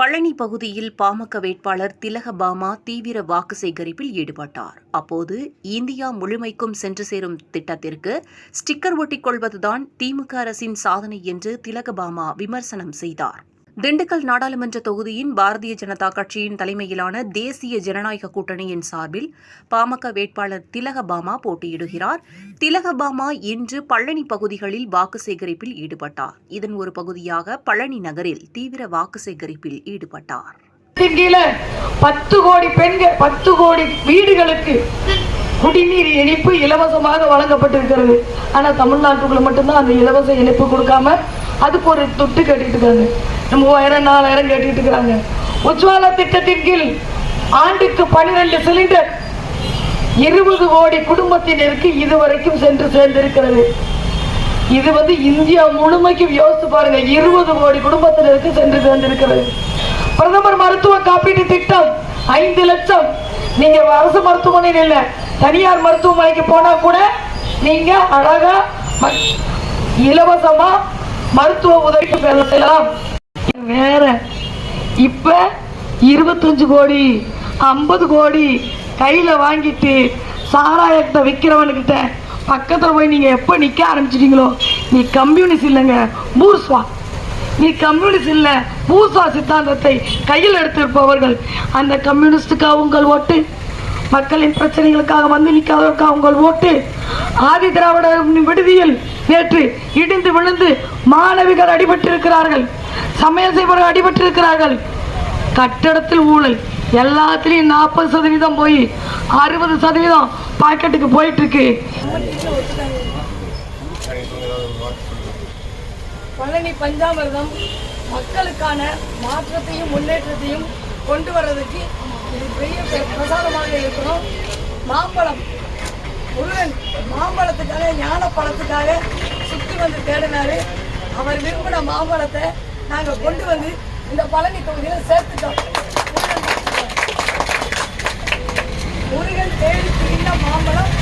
பழனி பகுதியில் பாமக வேட்பாளர் திலகபாமா தீவிர வாக்கு சேகரிப்பில் ஈடுபட்டார். அப்போது இந்தியா முழுமைக்கும் சென்று சேரும் திட்டத்திற்கு ஸ்டிக்கர் ஒட்டிக் கொள்வதுதான் திமுக அரசின் சாதனை என்று திலகபாமா விமர்சனம் செய்தார். திண்டுக்கல் நாடாளுமன்ற தொகுதியின் பாரதிய ஜனதா கட்சியின் தலைமையிலான தேசிய ஜனநாயக கூட்டணியின் சார்பில் பாமக வேட்பாளர் திலகபாமா போட்டியிடுகிறார். திலகபாமா இன்று பழனி பகுதிகளில் வாக்கு சேகரிப்பில் ஈடுபட்டார். இதன் ஒரு பகுதியாக பழனி நகரில் தீவிர வாக்கு சேகரிப்பில் ஈடுபட்டார். பத்து கோடி பெண்கள் பத்து கோடி வீடுகளுக்கு குடிநீர் இணைப்பு இலவசமாக வழங்கப்பட்டிருக்கிறது. ஆனா தமிழ்நாட்டுக்குள்ள மட்டும்தான் அந்த இலவச இணைப்பு கொடுக்காம அதுக்கு ஒரு துட்டு கட்டிட்டு இருக்காங்க மூவாயிரம் நாலாயிரம் கட்டிட்டு இருக்கிறாங்க. உஜ்வாலா திட்டத்தின் கீழ் ஆண்டுக்கு பனிரெண்டு சிலிண்டர் இருபது கோடி குடும்பத்தினருக்கு இதுவரைக்கும் சென்று சேர்ந்திருக்கிறது. இது வந்து இந்தியா முழுமைக்கும் யோசித்து பாருங்க. இருபது கோடி குடும்பத்தினருக்கு சென்று சேர்ந்திருக்கிறது. பிரதமர் மருத்துவ காப்பீட்டு திட்டம் ஐந்து லட்சம். நீங்க அரசு மருத்துவமனையில் இல்ல. தனியார் மருத்துவமனைக்கு போனா கூட நீங்க அழகா ம- இலவசமா மருத்துவ உதவி பெறலாம் வேற. இப்ப இருபத்தஞ்சு கோடி ஐம்பது கோடி கையில வாங்கிட்டு சாராயத்தை விற்கிறவனுக்கிட்ட பக்கத்தில் போய் நீங்க எப்ப நிக்க ஆரம்பிச்சிட்டீங்களோ நீ கம்யூனிஸ்ட் இல்லைங்க பூர்ஸ்வா. நீ கம்யூனிஸ்ட் இல்ல பூர்ஸ்வா சித்தாந்தத்தை கையில் எடுத்திருப்பவர்கள் அந்த கம்யூனிஸ்டுக்காக உங்கள் ஓட்டு மக்களின் பிரச்சனைகளுக்காக வந்து நிற்காதவர்க்காக உங்கள் ஓட்டு. ஆதி திராவிட விடுதியில் நேற்று இடிந்து விழுந்து மாணவிகள் அடிபட்டிருக்கிறார்கள். சமையல் செய்பவர்கள் அடிபட்டிருக்கிறார்கள். கட்டடத்தில் ஊழல். எல்லாத்துலேயும் நாற்பது சதவீதம் போய் அறுபது சதவீதம் பாக்கெட்டுக்கு போயிட்டு இருக்கு பழனி பஞ்சாமிர்தம் மக்களுக்கான மாற்றத்தையும் முன்னேற்றத்தையும் கொண்டு வர்றதுக்கு இது பெரிய பிர- பிரசாதமாக இருக்கணும். மாம்பழம். முருகன் மாம்பழத்துக்காக ஞான பழத்துக்காக சுற்றி வந்து தேடினாரு. அவர் விரும்பின மாம்பழத்தை நாங்கள் கொண்டு வந்து இந்த பழனி தொகுதியில் சேர்த்துட்டோம். முருகன் தேடி திரிந்த மாம்பழம்.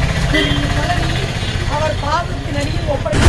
பழனியில் அவர் பாதத்தின் அடியில் ஒப்படைத்தார்